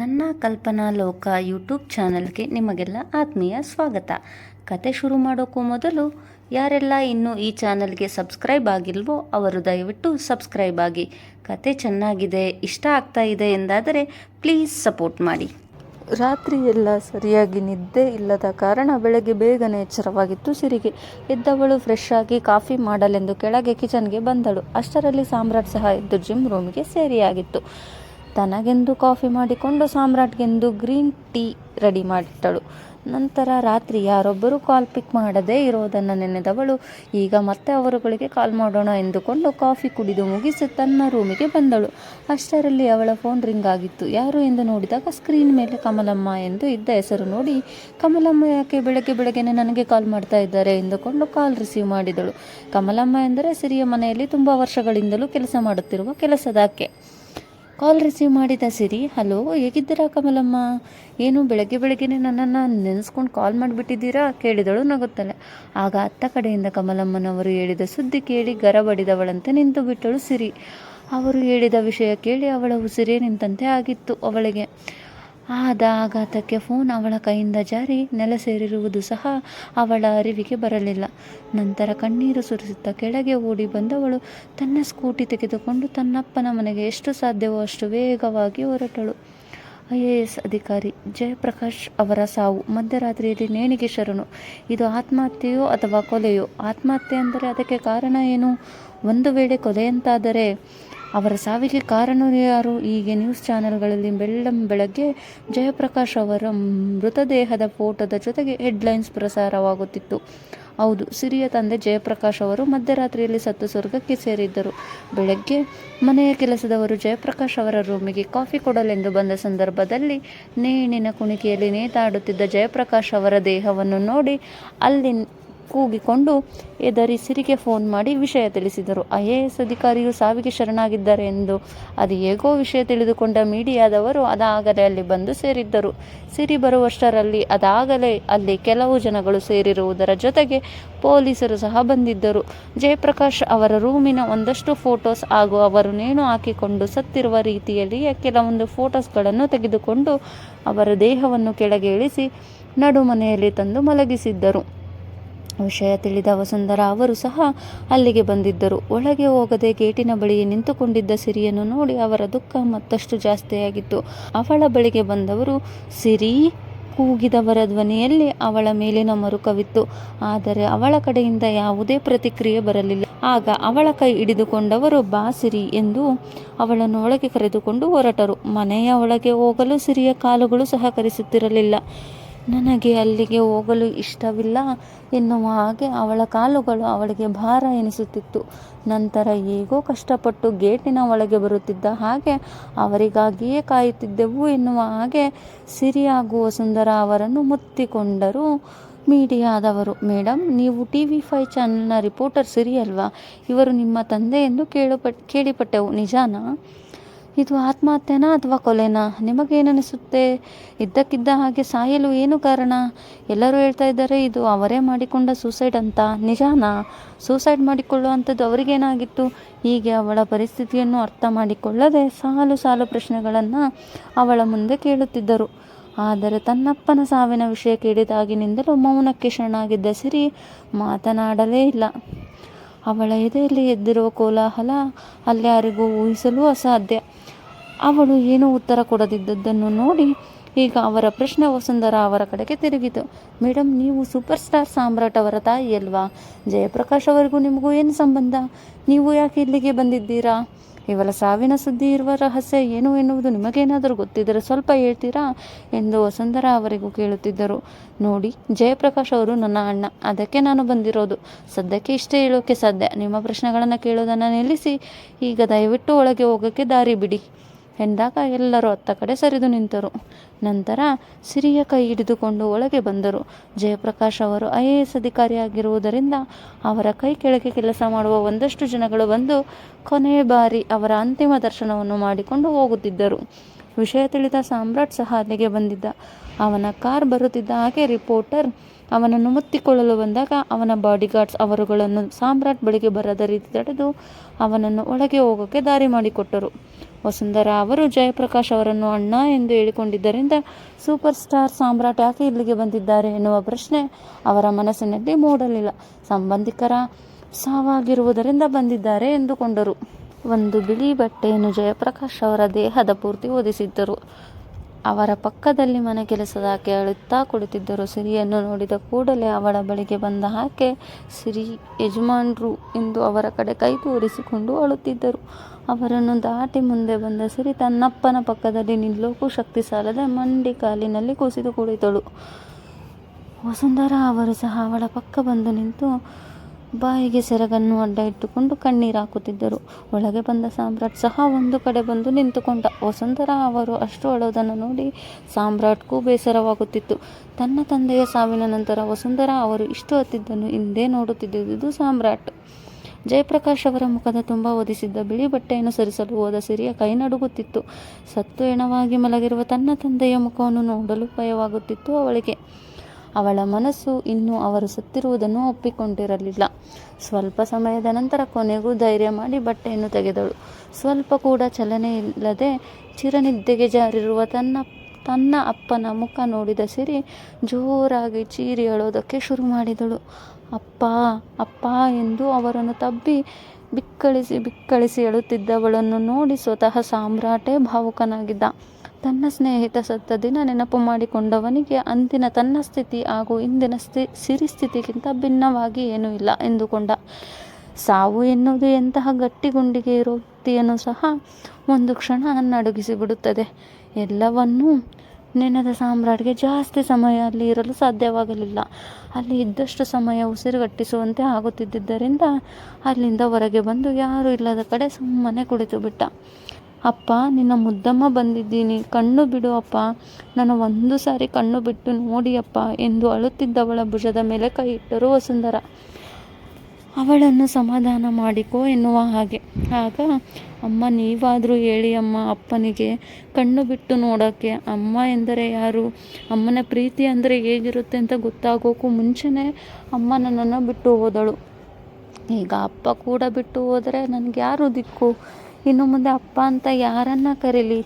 ನನ್ನ ಕಲ್ಪನಾ ಲೋಕ ಯೂಟ್ಯೂಬ್ ಚಾನಲ್ಗೆ ನಿಮಗೆಲ್ಲ ಆತ್ಮೀಯ ಸ್ವಾಗತ. ಕತೆ ಶುರು ಮಾಡೋಕ್ಕೂ ಮೊದಲು, ಯಾರೆಲ್ಲ ಇನ್ನೂ ಈ ಚಾನಲ್ಗೆ ಸಬ್ಸ್ಕ್ರೈಬ್ ಆಗಿಲ್ವೋ ಅವರು ದಯವಿಟ್ಟು ಸಬ್ಸ್ಕ್ರೈಬ್ ಆಗಿ. ಕತೆ ಚೆನ್ನಾಗಿದೆ, ಇಷ್ಟ ಆಗ್ತಾ ಇದೆ ಎಂದಾದರೆ ಪ್ಲೀಸ್ ಸಪೋರ್ಟ್ ಮಾಡಿ. ರಾತ್ರಿ ಎಲ್ಲ ಸರಿಯಾಗಿ ನಿದ್ದೆ ಇಲ್ಲದ ಕಾರಣ ಬೆಳಗ್ಗೆ ಬೇಗನೆ ಎಚ್ಚರವಾಗಿತ್ತು ಸಿರಿಗೆ. ಎದ್ದವಳು ಫ್ರೆಶ್ ಆಗಿ ಕಾಫಿ ಮಾಡಲೆಂದು ಕೆಳಗೆ ಕಿಚನ್ಗೆ ಬಂದಳು. ಅಷ್ಟರಲ್ಲಿ ಸಾಮ್ರಾಟ್ ಸಹ ಎದ್ದು ಜಿಮ್ ರೂಮ್ಗೆ ಸೇರಿಯಾಗಿತ್ತು. ತನಗೆಂದು ಕಾಫಿ ಮಾಡಿಕೊಂಡು ಸಾಮ್ರಾಟ್ಗೆಂದು ಗ್ರೀನ್ ಟೀ ರೆಡಿ ಮಾಡಿಟ್ಟಳು. ನಂತರ ರಾತ್ರಿ ಯಾರೊಬ್ಬರು ಕಾಲ್ ಪಿಕ್ ಮಾಡದೇ ಇರೋದನ್ನು ನೆನೆದವಳು. ಈಗ ಮತ್ತೆ ಅವರುಗಳಿಗೆ ಕಾಲ್ ಮಾಡೋಣ ಎಂದುಕೊಂಡು ಕಾಫಿ ಕುಡಿದು ಮುಗಿಸಿ ತನ್ನ ರೂಮಿಗೆ ಬಂದಳು. ಅಷ್ಟರಲ್ಲಿ ಅವಳ ಫೋನ್ ರಿಂಗ್ ಆಗಿತ್ತು. ಯಾರು ಎಂದು ನೋಡಿದಾಗ ಸ್ಕ್ರೀನ್ ಮೇಲೆ ಕಮಲಮ್ಮ ಎಂದು ಇದ್ದ ಹೆಸರು ನೋಡಿ, ಕಮಲಮ್ಮ ಯಾಕೆ ಬೆಳಗ್ಗೆ ಬೆಳಗ್ಗೆನೆ ನನಗೆ ಕಾಲ್ ಮಾಡ್ತಾ ಇದ್ದಾರೆ? ಎಂದುಕೊಂಡು ಕಾಲ್ ರಿಸೀವ್ ಮಾಡಿದಳು. ಕಮಲಮ್ಮ ಎಂದರೆ, ಸಿರಿಯ ಮನೆಯಲ್ಲಿ ತುಂಬ ವರ್ಷಗಳಿಂದಲೂ ಕೆಲಸ ಮಾಡುತ್ತಿರುವ ಕೆಲಸದಾಕೆ. ಕಾಲ್ ರಿಸೀವ್ ಮಾಡಿದ ಸಿರಿ, ಹಲೋ, ಹೇಗಿದ್ದೀರಾ ಕಮಲಮ್ಮ? ಏನು ಬೆಳಗ್ಗೆ ಬೆಳಗ್ಗೆನೆ ನನ್ನನ್ನು ನೆನೆಸ್ಕೊಂಡು ಕಾಲ್ ಮಾಡಿಬಿಟ್ಟಿದ್ದೀರಾ? ಕೇಳಿದಳು ನಗುತ್ತಲೆ. ಆಗ ಅತ್ತ ಕಡೆಯಿಂದ ಕಮಲಮ್ಮನವರು ಹೇಳಿದ ಸುದ್ದಿ ಕೇಳಿ ಗರಬಡಿದವಳಂತೆ ನಿಂತು ಬಿಟ್ಟಳು ಸಿರಿ. ಅವರು ಹೇಳಿದ ವಿಷಯ ಕೇಳಿ ಅವಳ ಉಸಿರೇ ನಿಂತಂತೆ ಆಗಿತ್ತು ಅವಳಿಗೆ. ಆದ ಆಘಾತಕ್ಕೆ ಫೋನ್ ಅವಳ ಕೈಯಿಂದ ಜಾರಿ ನೆಲ ಸೇರಿರುವುದು ಸಹ ಅವಳ ಅರಿವಿಗೆ ಬರಲಿಲ್ಲ. ನಂತರ ಕಣ್ಣೀರು ಸುರಿಸುತ್ತಾ ಕೆಳಗೆ ಓಡಿ ಬಂದವಳು ತನ್ನ ಸ್ಕೂಟಿ ತೆಗೆದುಕೊಂಡು ತನ್ನಪ್ಪನ ಮನೆಗೆ ಎಷ್ಟು ಸಾಧ್ಯವೋ ಅಷ್ಟು ವೇಗವಾಗಿ ಹೊರಟಳು. ಐ ಎ ಎಸ್ ಅಧಿಕಾರಿ ಜಯಪ್ರಕಾಶ್ ಅವರ ಸಾವು ಮಧ್ಯರಾತ್ರಿಯಲ್ಲಿ ನೇಣಿಗೆ ಶರಣು. ಇದು ಆತ್ಮಹತ್ಯೆಯೋ ಅಥವಾ ಕೊಲೆಯೋ? ಆತ್ಮಹತ್ಯೆ ಅಂದರೆ ಅದಕ್ಕೆ ಕಾರಣ ಏನು? ಒಂದು ವೇಳೆ ಕೊಲೆಯಂತಾದರೆ ಅವರ ಸಾವಿಗೆ ಕಾರಣ ಯಾರು? ಹೀಗೆ ನ್ಯೂಸ್ ಚಾನೆಲ್ಗಳಲ್ಲಿ ಬೆಳ್ಳಂ ಬೆಳಗ್ಗೆ ಜಯಪ್ರಕಾಶ್ ಅವರ ಮೃತದೇಹದ ಫೋಟೋದ ಜೊತೆಗೆ ಹೆಡ್ಲೈನ್ಸ್ ಪ್ರಸಾರವಾಗುತ್ತಿತ್ತು. ಹೌದು, ಸಿರಿಯ ತಂದೆ ಜಯಪ್ರಕಾಶ್ ಅವರು ಮಧ್ಯರಾತ್ರಿಯಲ್ಲಿ ಸತ್ತು ಸ್ವರ್ಗಕ್ಕೆ ಸೇರಿದ್ದರು. ಬೆಳಗ್ಗೆ ಮನೆಯ ಕೆಲಸದವರು ಜಯಪ್ರಕಾಶ್ ಅವರ ರೂಮಿಗೆ ಕಾಫಿ ಕೊಡಲೆಂದು ಬಂದ ಸಂದರ್ಭದಲ್ಲಿ ನೇಣಿನ ಕುಣಿಕೆಯಲ್ಲಿ ನೇತಾಡುತ್ತಿದ್ದ ಜಯಪ್ರಕಾಶ್ ಅವರ ದೇಹವನ್ನು ನೋಡಿ ಅಲ್ಲಿ ಕೂಗಿಕೊಂಡು ಎದರಿ ಸಿರಿಗೆ ಫೋನ್ ಮಾಡಿ ವಿಷಯ ತಿಳಿಸಿದರು. ಐ ಎ ಎಸ್ ಅಧಿಕಾರಿಯು ಸಾವಿಗೆ ಶರಣಾಗಿದ್ದಾರೆ ಎಂದು ಅದು ಹೇಗೋ ವಿಷಯ ತಿಳಿದುಕೊಂಡ ಮೀಡಿಯಾದವರು ಅದಾಗಲೇ ಅಲ್ಲಿ ಬಂದು ಸೇರಿದ್ದರು. ಸಿರಿ ಬರುವಷ್ಟರಲ್ಲಿ ಅದಾಗಲೇ ಅಲ್ಲಿ ಕೆಲವು ಜನಗಳು ಸೇರಿರುವುದರ ಜೊತೆಗೆ ಪೊಲೀಸರು ಸಹ ಬಂದಿದ್ದರು. ಜಯಪ್ರಕಾಶ್ ಅವರ ರೂಮಿನ ಒಂದಷ್ಟು ಫೋಟೋಸ್ ಹಾಗೂ ಅವರು ನೇಣು ಹಾಕಿಕೊಂಡು ಸತ್ತಿರುವ ರೀತಿಯಲ್ಲಿಯೇ ಕೆಲವೊಂದು ಫೋಟೋಸ್ಗಳನ್ನು ತೆಗೆದುಕೊಂಡು ಅವರ ದೇಹವನ್ನು ಕೆಳಗೆ ಇಳಿಸಿ ನಡುಮನೆಯಲ್ಲಿ ತಂದು ಮಲಗಿಸಿದ್ದರು. ವಿಷಯ ತಿಳಿದ ವಸುಂಧರ ಅವರು ಸಹ ಅಲ್ಲಿಗೆ ಬಂದಿದ್ದರು. ಒಳಗೆ ಹೋಗದೆ ಗೇಟಿನ ಬಳಿ ನಿಂತುಕೊಂಡಿದ್ದ ಸಿರಿಯನ್ನು ನೋಡಿ ಅವರ ದುಃಖ ಮತ್ತಷ್ಟು ಜಾಸ್ತಿಯಾಗಿತ್ತು. ಅವಳ ಬಳಿಗೆ ಬಂದವರು, ಸಿರಿ ಕೂಗಿದವರ ಧ್ವನಿಯಲ್ಲಿ ಅವಳ ಮೇಲಿನ ಮರುಕವಿತ್ತು. ಆದರೆ ಅವಳ ಕಡೆಯಿಂದ ಯಾವುದೇ ಪ್ರತಿಕ್ರಿಯೆ ಬರಲಿಲ್ಲ. ಆಗ ಅವಳ ಕೈ ಹಿಡಿದುಕೊಂಡವರು, ಬಾ ಸಿರಿ ಎಂದು ಅವಳನ್ನು ಒಳಗೆ ಕರೆದುಕೊಂಡು ಹೊರಟರು. ಮನೆಯ ಒಳಗೆ ಹೋಗಲು ಸಿರಿಯ ಕಾಲುಗಳು ಸಹಕರಿಸುತ್ತಿರಲಿಲ್ಲ. ನನಗೆ ಅಲ್ಲಿಗೆ ಹೋಗಲು ಇಷ್ಟವಿಲ್ಲ ಎನ್ನುವ ಹಾಗೆ ಅವಳ ಕಾಲುಗಳು ಅವಳಿಗೆ ಭಾರ ಎನಿಸುತ್ತಿತ್ತು. ನಂತರ ಹೇಗೋ ಕಷ್ಟಪಟ್ಟು ಗೇಟಿನ ಒಳಗೆ ಬರುತ್ತಿದ್ದ ಹಾಗೆ ಅವರಿಗಾಗಿಯೇ ಕಾಯುತ್ತಿದ್ದೆವು ಎನ್ನುವ ಹಾಗೆ ಸಿರಿಯಾಗುವ ಸುಂದರ ಅವರನ್ನು ಮುತ್ತಿಕೊಂಡರು ಮೀಡಿಯಾದವರು. ಮೇಡಮ್ ನೀವು ಟಿ ವಿ ಫೈ ಚಾನೆಲ್ನ ರಿಪೋರ್ಟರ್ ಸಿರಿ ಅಲ್ವಾ? ಇವರು ನಿಮ್ಮ ತಂದೆ ಎಂದು ಕೇಳಪಟ್, ಕೇಳಿಪಟ್ಟೆವು. ನಿಜಾನಾ? ಇದು ಆತ್ಮಹತ್ಯೆನಾ ಅಥವಾ ಕೊಲೆನಾ? ನಿಮಗೇನಿಸುತ್ತೆ ಇದ್ದಕ್ಕಿದ್ದ ಹಾಗೆ ಸಾಯಲು ಏನು ಕಾರಣ? ಎಲ್ಲರೂ ಹೇಳ್ತಾ ಇದ್ದಾರೆ, ಇದು ಅವರೇ ಮಾಡಿಕೊಂಡ ಸೂಸೈಡ್ ಅಂತ. ನಿಜಾನಾ? ಸೂಸೈಡ್ ಮಾಡಿಕೊಳ್ಳುವಂಥದ್ದು ಅವರಿಗೇನಾಗಿತ್ತು? ಹೀಗೆ ಅವಳ ಪರಿಸ್ಥಿತಿಯನ್ನು ಅರ್ಥ ಮಾಡಿಕೊಳ್ಳದೆ ಸಾಲು ಸಾಲು ಪ್ರಶ್ನೆಗಳನ್ನು ಅವಳ ಮುಂದೆ ಕೇಳುತ್ತಿದ್ದರು. ಆದರೆ ತನ್ನಪ್ಪನ ಸಾವಿನ ವಿಷಯ ಕೇಳಿದಾಗಿನಿಂದಲೂ ಮೌನಕ್ಕೆ ಶರಣಾಗಿದ್ದ ಸಿರಿ ಮಾತನಾಡಲೇ ಇಲ್ಲ. ಅವಳ ಎದೆಯಲ್ಲಿ ಎದ್ದಿರುವ ಕೋಲಾಹಲ ಅಲ್ಯಾರಿಗೂ ಊಹಿಸಲು ಅಸಾಧ್ಯ. ಅವಳು ಏನೂ ಉತ್ತರ ಕೊಡದಿದ್ದದ್ದನ್ನು ನೋಡಿ ಈಗ ಅವರ ಪ್ರಶ್ನೆ ವಸುಂಧರ ಅವರ ಕಡೆಗೆ ತಿರುಗಿತು. ಮೇಡಮ್ ನೀವು ಸೂಪರ್ ಸ್ಟಾರ್ ಸಾಮ್ರಾಟ್ ಅವರ ತಾಯಿ ಅಲ್ವಾ? ಜಯಪ್ರಕಾಶ್ ಅವರಿಗೂ ನಿಮಗೂ ಏನು ಸಂಬಂಧ? ನೀವು ಯಾಕೆ ಇಲ್ಲಿಗೆ ಬಂದಿದ್ದೀರಾ? ಇವಳ ಸಾವಿನ ಸುದ್ದಿ ಇರುವ ರಹಸ್ಯ ಏನು ಎನ್ನುವುದು ನಿಮಗೇನಾದರೂ ಗೊತ್ತಿದ್ದರೆ ಸ್ವಲ್ಪ ಹೇಳ್ತೀರಾ? ಎಂದು ವಸುಂಧರ ಅವರಿಗೂ ಕೇಳುತ್ತಿದ್ದರು. ನೋಡಿ, ಜಯಪ್ರಕಾಶ್ ಅವರು ನನ್ನ ಅಣ್ಣ. ಅದಕ್ಕೆ ನಾನು ಬಂದಿರೋದು. ಸದ್ಯಕ್ಕೆ ಇಷ್ಟೇ ಹೇಳೋಕ್ಕೆ ಸಾಧ್ಯ. ನಿಮ್ಮ ಪ್ರಶ್ನೆಗಳನ್ನು ಕೇಳೋದನ್ನು ನಿಲ್ಲಿಸಿ. ಈಗ ದಯವಿಟ್ಟು ಒಳಗೆ ಹೋಗೋಕ್ಕೆ ದಾರಿ ಬಿಡಿ. ಎಂದಾಗ ಎಲ್ಲರೂ ಅತ್ತ ಕಡೆ ಸರಿದು ನಿಂತರು. ನಂತರ ಸಿರಿಯ ಕೈ ಹಿಡಿದುಕೊಂಡು ಒಳಗೆ ಬಂದರು. ಜಯಪ್ರಕಾಶ್ ಅವರು ಐ ಎ ಎಸ್ ಅಧಿಕಾರಿಯಾಗಿರುವುದರಿಂದ ಅವರ ಕೈ ಕೆಳಗೆ ಕೆಲಸ ಮಾಡುವ ಒಂದಷ್ಟು ಜನಗಳು ಬಂದು ಕೊನೆಯ ಬಾರಿ ಅವರ ಅಂತಿಮ ದರ್ಶನವನ್ನು ಮಾಡಿಕೊಂಡು ಹೋಗುತ್ತಿದ್ದರು. ವಿಷಯ ತಿಳಿದ ಸಾಮ್ರಾಟ್ ಸಹ ಅಲ್ಲಿಗೆ ಬಂದಿದ್ದ. ಅವನ ಕಾರ್ ಬರುತ್ತಿದ್ದ ಹಾಗೆ ರಿಪೋರ್ಟರ್ ಅವನನ್ನು ಮುತ್ತಿಕೊಳ್ಳಲು ಬಂದಾಗ ಅವನ ಬಾಡಿಗಾರ್ಡ್ಸ್ ಅವರುಗಳನ್ನು ಸಾಮ್ರಾಟ್ ಬಳಿಗೆ ಬರದ ರೀತಿ ತಡೆದು ಅವನನ್ನು ಒಳಗೆ ಹೋಗೋಕ್ಕೆ ದಾರಿ ಮಾಡಿಕೊಟ್ಟರು. ವಸುಂಧರಾ ಅವರು ಜಯಪ್ರಕಾಶ್ ಅವರನ್ನು ಅಣ್ಣ ಎಂದು ಹೇಳಿಕೊಂಡಿದ್ದರಿಂದ ಸೂಪರ್ ಸ್ಟಾರ್ ಸಾಮ್ರಾಟ್ ಯಾಕೆ ಇಲ್ಲಿಗೆ ಬಂದಿದ್ದಾರೆ ಎನ್ನುವ ಪ್ರಶ್ನೆ ಅವರ ಮನಸ್ಸಿನಲ್ಲಿ ಮೂಡಲಿಲ್ಲ. ಸಂಬಂಧಿಕರ ಸಾವಾಗಿರುವುದರಿಂದ ಬಂದಿದ್ದಾರೆ ಎಂದುಕೊಂಡರು. ಒಂದು ಬಿಳಿ ಬಟ್ಟೆಯನ್ನು ಜಯಪ್ರಕಾಶ್ ಅವರ ದೇಹದ ಪೂರ್ತಿ ಒದಿಸಿದ್ದರು ಅವರ ಪಕ್ಕದಲ್ಲಿ ಮನೆ ಕೆಲಸದ ಆಕೆ ಅಳುತ್ತಾ ಕುಳಿತಿದ್ದರು. ಸಿರಿಯನ್ನು ನೋಡಿದ ಕೂಡಲೇ ಅವಳ ಬಳಿಗೆ ಬಂದ ಆಕೆ, ಸಿರಿ ಯಜಮಾನ್ರು ಎಂದು ಅವರ ಕಡೆ ಕೈ ತೋರಿಸಿಕೊಂಡು ಅಳುತ್ತಿದ್ದರು. ಅವರನ್ನು ದಾಟಿ ಮುಂದೆ ಬಂದ ಸಿರಿ ತನ್ನಪ್ಪನ ಪಕ್ಕದಲ್ಲಿ ನಿಲ್ಲೋಕು ಶಕ್ತಿ ಸಾಲದೆ ಮಂಡಿ ಕಾಲಿನಲ್ಲಿ ಕುಸಿದು ಕುಳಿತಳು. ವಸುಂಧರಾ ಅವರು ಸಹ ಅವಳ ಪಕ್ಕ ಬಂದು ನಿಂತು ಬಾಯಿಗೆ ಸೆರಗನ್ನು ಅಡ್ಡ ಇಟ್ಟುಕೊಂಡು ಕಣ್ಣೀರು ಹಾಕುತ್ತಿದ್ದರು. ಒಳಗೆ ಬಂದ ಸಾಮ್ರಾಟ್ ಸಹ ಒಂದು ಕಡೆ ಬಂದು ನಿಂತುಕೊಂಡ. ವಸುಂಧರಾ ಅವರು ಅಷ್ಟು ಅಳೋದನ್ನು ನೋಡಿ ಸಾಮ್ರಾಟ್ಗೂ ಬೇಸರವಾಗುತ್ತಿತ್ತು. ತನ್ನ ತಂದೆಯ ಸಾವಿನ ನಂತರ ವಸುಂಧರಾ ಅವರು ಇಷ್ಟು ಹತ್ತಿದ್ದನ್ನು ಹಿಂದೆ ನೋಡುತ್ತಿದ್ದುದು ಸಾಮ್ರಾಟ್. ಜಯಪ್ರಕಾಶ್ ಅವರ ಮುಖದ ತುಂಬ ಒದಿಸಿದ್ದ ಬಿಳಿ ಬಟ್ಟೆಯನ್ನು ಸರಿಸಲು ಹೋದ ಸಿರಿಯ ಕೈ ನಡುಗುತ್ತಿತ್ತು. ಸತ್ತು ಎಣವಾಗಿ ಮಲಗಿರುವ ತನ್ನ ತಂದೆಯ ಮುಖವನ್ನು ನೋಡಲು ಭಯವಾಗುತ್ತಿತ್ತು ಅವಳಿಗೆ. ಅವಳ ಮನಸ್ಸು ಇನ್ನೂ ಅವರು ಸತ್ತಿರುವುದನ್ನು ಒಪ್ಪಿಕೊಂಡಿರಲಿಲ್ಲ. ಸ್ವಲ್ಪ ಸಮಯದ ನಂತರ ಕೊನೆಗೂ ಧೈರ್ಯ ಮಾಡಿ ಬಟ್ಟೆಯನ್ನು ತೆಗೆದಳು. ಸ್ವಲ್ಪ ಕೂಡ ಚಲನೆ ಇಲ್ಲದೆ ಚಿರನಿದ್ದೆಗೆ ಜಾರಿರುವ ತನ್ನ ತನ್ನ ಅಪ್ಪನ ಮುಖ ನೋಡಿದ ಸಿರಿ ಜೋರಾಗಿ ಚೀರಿ ಅಳೋದಕ್ಕೆ ಶುರು ಮಾಡಿದಳು. ಅಪ್ಪ ಅಪ್ಪ ಎಂದು ಅವರನ್ನು ತಬ್ಬಿ ಬಿಕ್ಕಳಿಸಿ ಬಿಕ್ಕಳಿಸಿ ಅಳುತ್ತಿದ್ದವಳನ್ನು ನೋಡಿ ಸ್ವತಃ ಸಾಮ್ರಾಟೇ ಭಾವುಕನಾಗಿದ್ದ. ತನ್ನ ಸ್ನೇಹಿತ ಸತ್ತ ದಿನ ನೆನಪು ಮಾಡಿಕೊಂಡವನಿಗೆ ಅಂದಿನ ತನ್ನ ಸ್ಥಿತಿ ಹಾಗೂ ಇಂದಿನ ಸ್ಥಿ, ಸಿರಿ ಸ್ಥಿತಿಗಿಂತ ಭಿನ್ನವಾಗಿ ಏನೂ ಇಲ್ಲ ಎಂದುಕೊಂಡ. ಸಾವು ಎನ್ನುವುದು ಎಂತಹ ಗಟ್ಟಿಗುಂಡಿಗೆ ಇರೋ ವ್ಯಕ್ತಿಯನ್ನು ಸಹ ಒಂದು ಕ್ಷಣ ನಡುಗಿಸಿ ಬಿಡುತ್ತದೆ. ಎಲ್ಲವನ್ನೂ ನೆನೆದ ಸಾಮ್ರಾಟ್ಗೆ ಜಾಸ್ತಿ ಸಮಯ ಅಲ್ಲಿ ಇರಲು ಸಾಧ್ಯವಾಗಲಿಲ್ಲ. ಅಲ್ಲಿ ಇದ್ದಷ್ಟು ಸಮಯ ಉಸಿರುಗಟ್ಟಿಸುವಂತೆ ಆಗುತ್ತಿದ್ದರಿಂದ ಅಲ್ಲಿಂದ ಹೊರಗೆ ಬಂದು ಯಾರೂ ಇಲ್ಲದ ಕಡೆ ಸುಮ್ಮನೆ ಕುಳಿತು ಬಿಟ್ಟ ಅಪ್ಪ, ನಿನ್ನ ಮುದ್ದಮ್ಮ ಬಂದಿದ್ದೀನಿ. ಕಣ್ಣು ಬಿಡು ಅಪ್ಪ. ನನ್ನ ಒಂದು ಸಾರಿ ಕಣ್ಣು ಬಿಟ್ಟು ನೋಡಿಯಪ್ಪ ಎಂದು ಅಳುತ್ತಿದ್ದವಳ ಭುಜದ ಮೇಲೆ ಕೈ ಇಟ್ಟರು ವಸುಂಧರ. ಅವಳನ್ನು ಸಮಾಧಾನ ಮಾಡಿಕೋ ಎನ್ನುವ ಹಾಗೆ. ಆಗ, ಅಮ್ಮ, ನೀವಾದರೂ ಹೇಳಿ ಅಮ್ಮ, ಅಪ್ಪನಿಗೆ ಕಣ್ಣು ಬಿಟ್ಟು ನೋಡೋಕ್ಕೆ. ಅಮ್ಮ ಎಂದರೆ ಯಾರು? ಅಮ್ಮನ ಪ್ರೀತಿ ಅಂದರೆ ಹೇಗಿರುತ್ತೆ ಅಂತ ಗೊತ್ತಾಗೋಕ್ಕೂ ಮುಂಚೆನೇ ಅಮ್ಮ ನನ್ನನ್ನು ಬಿಟ್ಟು ಹೋದಳು. ಈಗ ಅಪ್ಪ ಕೂಡ ಬಿಟ್ಟು ಹೋದರೆ ನನಗೆ ಯಾರು ದಿಕ್ಕು? ಇನ್ನು ಮುಂದೆ ಅಪ್ಪ ಅಂತ ಯಾರನ್ನ ಕರೀಲಿ?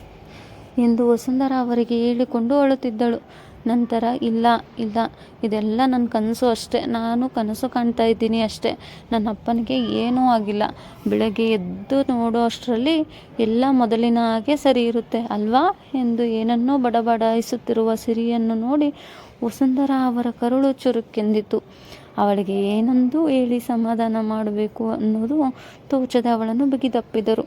ಎಂದು ವಸುಂಧರ ಅವರಿಗೆ ಹೇಳಿಕೊಂಡು ಅಳುತ್ತಿದ್ದಳು. ನಂತರ, ಇಲ್ಲ ಇಲ್ಲ, ಇದೆಲ್ಲ ನನ್ನ ಕನಸು ಅಷ್ಟೇ. ನಾನು ಕನಸು ಕಾಣ್ತಾ ಇದ್ದೀನಿ ಅಷ್ಟೇ. ನನ್ನ ಅಪ್ಪನಿಗೆ ಏನೂ ಆಗಿಲ್ಲ. ಬೆಳಗ್ಗೆ ಎದ್ದು ನೋಡೋ ಅಷ್ಟರಲ್ಲಿ ಎಲ್ಲ ಮೊದಲಿನ ಹಾಗೆ ಸರಿ ಇರುತ್ತೆ, ಅಲ್ವಾ? ಎಂದು ಏನನ್ನೋ ಬಡಬಡಾಯಿಸುತ್ತಿರುವ ಸಿರಿಯನ್ನು ನೋಡಿ ವಸುಂಧರ ಅವರ ಕರುಳು ಚುರುಕೆಂದಿತು ಅವಳಿಗೆ ಏನೊಂದು ಹೇಳಿ ಸಮಾಧಾನ ಮಾಡಬೇಕು ಅನ್ನೋದು ತೋಚದೆ ಅವಳನ್ನು ಬಿಗಿದಪ್ಪಿದರು.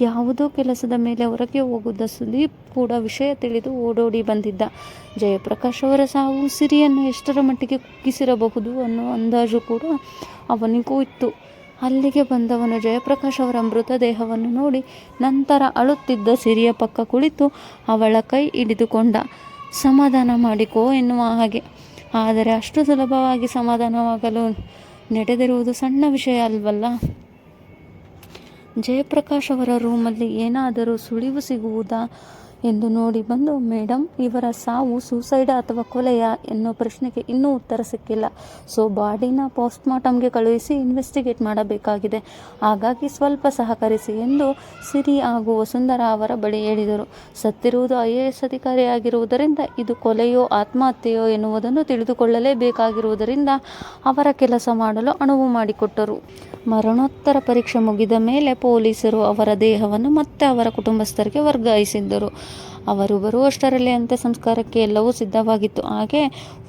ಯಾವುದೋ ಕೆಲಸದ ಮೇಲೆ ಹೊರಗೆ ಹೋಗುದ ಸುದೀಪ್ ಕೂಡ ವಿಷಯ ತಿಳಿದು ಓಡೋಡಿ ಬಂದಿದ್ದ. ಜಯಪ್ರಕಾಶ್ ಅವರ ಸಾವು ಸಿರಿಯನ್ನು ಎಷ್ಟರ ಮಟ್ಟಿಗೆ ಕುಗ್ಗಿಸಿರಬಹುದು ಅನ್ನೋ ಅಂದಾಜು ಕೂಡ ಅವನಿಗೂ ಇತ್ತು. ಅಲ್ಲಿಗೆ ಬಂದವನು ಜಯಪ್ರಕಾಶ್ ಅವರ ಮೃತದೇಹವನ್ನು ನೋಡಿ ನಂತರ ಅಳುತ್ತಿದ್ದ ಸಿರಿಯ ಪಕ್ಕ ಕುಳಿತು ಅವಳ ಕೈ ಹಿಡಿದುಕೊಂಡ. ಸಮಾಧಾನ ಮಾಡಿಕೋ ಎನ್ನುವ ಹಾಗೆ. ಆದರೆ ಅಷ್ಟು ಸುಲಭವಾಗಿ ಸಮಾಧಾನವಾಗಲು ನಡೆದಿರುವುದು ಸಣ್ಣ ವಿಷಯ ಅಲ್ವಲ್ಲ? ಜಯಪ್ರಕಾಶ್ ಅವರ ರೂಮಲ್ಲಿ ಏನಾದರೂ ಸುಳಿವು ಸಿಗುವುದಾ? ಎಂದು ನೋಡಿ ಬಂದು ಮೇಡಮ್ ಇವರ ಸಾವು ಸೂಸೈಡ್ ಅಥವಾ ಕೊಲೆಯ? ಎನ್ನುವ ಪ್ರಶ್ನೆಗೆ ಇನ್ನೂ ಉತ್ತರ ಸಿಕ್ಕಿಲ್ಲ. ಸೊ, ಬಾಡಿನ ಪೋಸ್ಟ್ಮಾರ್ಟಮ್ಗೆ ಕಳುಹಿಸಿ ಇನ್ವೆಸ್ಟಿಗೇಟ್ ಮಾಡಬೇಕಾಗಿದೆ. ಹಾಗಾಗಿ ಸ್ವಲ್ಪ ಸಹಕರಿಸಿ ಎಂದು ಸಿರಿ ಹಾಗೂ ವಸುಂಧರ ಅವರ ಬಳಿ ಹೇಳಿದರು. ಸತ್ತಿರುವುದು ಐ ಎ ಎಸ್ ಅಧಿಕಾರಿಯಾಗಿರುವುದರಿಂದ ಇದು ಕೊಲೆಯೋ, ಆತ್ಮಹತ್ಯೆಯೋ ಎನ್ನುವುದನ್ನು ತಿಳಿದುಕೊಳ್ಳಲೇಬೇಕಾಗಿರುವುದರಿಂದ ಅವರ ಕೆಲಸ ಮಾಡಲು ಅನುವು ಮಾಡಿಕೊಟ್ಟರು. ಮರಣೋತ್ತರ ಪರೀಕ್ಷೆ ಮುಗಿದ ಮೇಲೆ ಪೊಲೀಸರು ಅವರ ದೇಹವನ್ನು ಮತ್ತೆ ಅವರ ಕುಟುಂಬಸ್ಥರಿಗೆ ವರ್ಗಾಯಿಸಿದ್ದರು. ಅವರು ಬರುವಷ್ಟರಲ್ಲಿ ಅಂತ್ಯ ಸಂಸ್ಕಾರಕ್ಕೆ ಎಲ್ಲವೂ ಸಿದ್ಧವಾಗಿತ್ತು. ಹಾಗೆ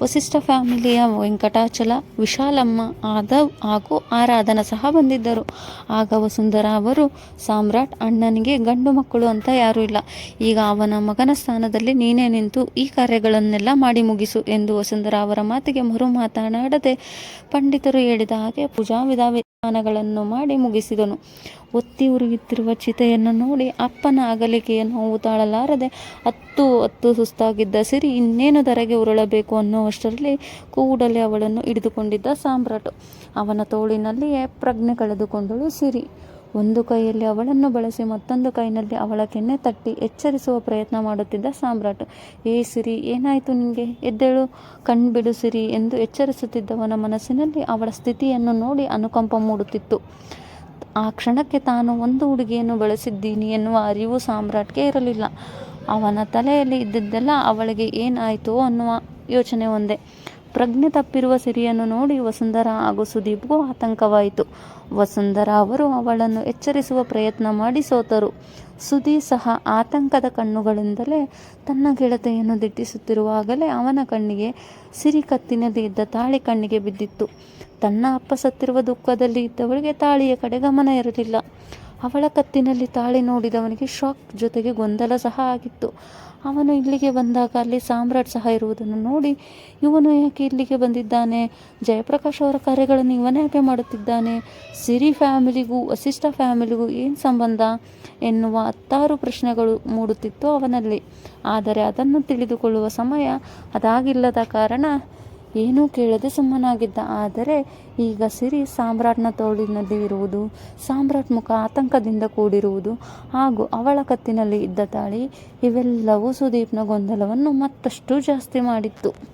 ವಸಿಷ್ಠ ಫ್ಯಾಮಿಲಿಯ ವೆಂಕಟಾಚಲ, ವಿಶಾಲಮ್ಮ, ಆದವ್ ಹಾಗೂ ಆರಾಧನ ಸಹ ಬಂದಿದ್ದರು. ಆಗ ವಸುಂಧರ ಅವರು, ಸಾಮ್ರಾಟ್ ಅಣ್ಣನಿಗೆ ಗಂಡು ಮಕ್ಕಳು ಅಂತ ಯಾರೂ ಇಲ್ಲ. ಈಗ ಅವನ ಮಗನ ಸ್ಥಾನದಲ್ಲಿ ನೀನೇ ನಿಂತು ಈ ಕಾರ್ಯಗಳನ್ನೆಲ್ಲ ಮಾಡಿ ಮುಗಿಸು ಎಂದು ವಸುಂಧರ ಅವರ ಮಾತಿಗೆ ಮರು ಮಾತನಾಡದೆ ಪಂಡಿತರು ಹೇಳಿದ ಹಾಗೆ ಪೂಜಾ ವಿಧಾನಗಳನ್ನು ಮಾಡಿ ಮುಗಿಸಿದನು. ಒತ್ತಿ ಉರಿಯುತ್ತಿರುವ ಚಿತೆಯನ್ನು ನೋಡಿ ಅಪ್ಪನ ಅಗಲಿಕೆಯ ನೋವು ತಾಳಲಾರದೆ ಹತ್ತು ಹತ್ತು ಸುಸ್ತಾಗಿದ್ದ ಸಿರಿ, ಇನ್ನೇನು ಧರೆಗೆ ಉರುಳಬೇಕು ಅನ್ನುವಷ್ಟರಲ್ಲಿ ಕೂಡಲೇ ಅವಳನ್ನು ಹಿಡಿದುಕೊಂಡಿದ್ದ ಸಾಮ್ರಾಟ್. ಅವನ ತೋಳಿನಲ್ಲಿಯೇ ಪ್ರಜ್ಞೆ ಕಳೆದುಕೊಂಡಳು ಸಿರಿ. ಒಂದು ಕೈಯಲ್ಲಿ ಅವಳನ್ನು ಬಳಸಿ ಮತ್ತೊಂದು ಕೈನಲ್ಲಿ ಅವಳ ಕೆನ್ನೆ ತಟ್ಟಿ ಎಚ್ಚರಿಸುವ ಪ್ರಯತ್ನ ಮಾಡುತ್ತಿದ್ದ ಸಾಮ್ರಾಟ್. ಏ ಸಿರಿ, ಏನಾಯಿತು ನಿನಗೆ? ಎದ್ದೇಳು. ಕಣ್ಬಿಡು ಸಿರಿ ಎಂದು ಎಚ್ಚರಿಸುತ್ತಿದ್ದವನ ಮನಸ್ಸಿನಲ್ಲಿ ಅವಳ ಸ್ಥಿತಿಯನ್ನು ನೋಡಿ ಅನುಕಂಪ ಮೂಡುತ್ತಿತ್ತು. ಆ ಕ್ಷಣಕ್ಕೆ ತಾನು ಒಂದು ಹುಡುಗಿಯನ್ನು ಬಳಸಿದ್ದೀನಿ ಎನ್ನುವ ಅರಿವು ಸಾಮ್ರಾಟ್ಗೆ ಇರಲಿಲ್ಲ. ಅವನ ತಲೆಯಲ್ಲಿ ಇದ್ದಿದ್ದೆಲ್ಲ ಅವಳಿಗೆ ಏನಾಯಿತು ಅನ್ನುವ ಯೋಚನೆ ಒಂದೇ. ಪ್ರಜ್ಞೆ ತಪ್ಪಿರುವ ಸಿರಿಯನ್ನು ನೋಡಿ ವಸುಂಧರ ಹಾಗೂ ಸುದೀಪ್ಗೂ ಆತಂಕವಾಯಿತು. ವಸುಂಧರ ಅವರು ಅವಳನ್ನು ಎಚ್ಚರಿಸುವ ಪ್ರಯತ್ನ ಮಾಡಿ ಸೋತರು. ಸುದಿ ಸಹ ಆತಂಕದ ಕಣ್ಣುಗಳಿಂದಲೇ ತನ್ನ ಗೆಳತೆಯನ್ನು ದಿಟ್ಟಿಸುತ್ತಿರುವಾಗಲೇ ಅವನ ಕಣ್ಣಿಗೆ ಸಿರಿ ಕತ್ತಿನಲ್ಲಿ ಇದ್ದ ತಾಳಿ ಕಣ್ಣಿಗೆ ಬಿದ್ದಿತ್ತು. ತನ್ನ ಅಪ್ಪ ಸತ್ತಿರುವ ದುಃಖದಲ್ಲಿ ಇದ್ದವಳಿಗೆ ತಾಳಿಯ ಕಡೆ ಗಮನ ಇರಲಿಲ್ಲ. ಅವಳ ಕತ್ತಿನಲ್ಲಿ ತಾಳಿ ನೋಡಿದವನಿಗೆ ಶಾಕ್ ಜೊತೆಗೆ ಗೊಂದಲ ಸಹ ಆಗಿತ್ತು. ಅವನು ಇಲ್ಲಿಗೆ ಬಂದಾಗ ಅಲ್ಲಿ ಸಾಮ್ರಾಟ್ ಸಹ ಇರುವುದನ್ನು ನೋಡಿ ಇವನು ಯಾಕೆ ಇಲ್ಲಿಗೆ ಬಂದಿದ್ದಾನೆ? ಜಯಪ್ರಕಾಶ್ ಅವರ ಕಾರ್ಯಗಳನ್ನು ಇವನೇ ಯಾಕೆ ಮಾಡುತ್ತಿದ್ದಾನೆ? ಸಿರಿ ಫ್ಯಾಮಿಲಿಗೂ, ವಸಿಷ್ಠ ಫ್ಯಾಮಿಲಿಗೂ ಏನು ಸಂಬಂಧ ಎನ್ನುವ ಹತ್ತಾರು ಪ್ರಶ್ನೆಗಳು ಮೂಡುತ್ತಿತ್ತು ಅವನಲ್ಲಿ. ಆದರೆ ಅದನ್ನು ತಿಳಿದುಕೊಳ್ಳುವ ಸಮಯ ಅದಾಗಿಲ್ಲದ ಕಾರಣ ಏನೂ ಕೇಳದೆ ಸುಮ್ಮನಾಗಿದ್ದ. ಆದರೆ ಈಗ ಸಿರಿ ಸಾಮ್ರಾಟ್ನ ತೋಳಿನಲ್ಲಿ ಇರುವುದು, ಸಾಮ್ರಾಟ್ ಮುಖ ಆತಂಕದಿಂದ ಕೂಡಿರುವುದು, ಹಾಗೂ ಅವಳ ಕತ್ತಿನಲ್ಲಿ ಇದ್ದ ತಾಳಿ, ಇವೆಲ್ಲವೂ ಸುದೀಪ್ನ ಗೊಂದಲವನ್ನು ಮತ್ತಷ್ಟು ಜಾಸ್ತಿ ಮಾಡಿತ್ತು.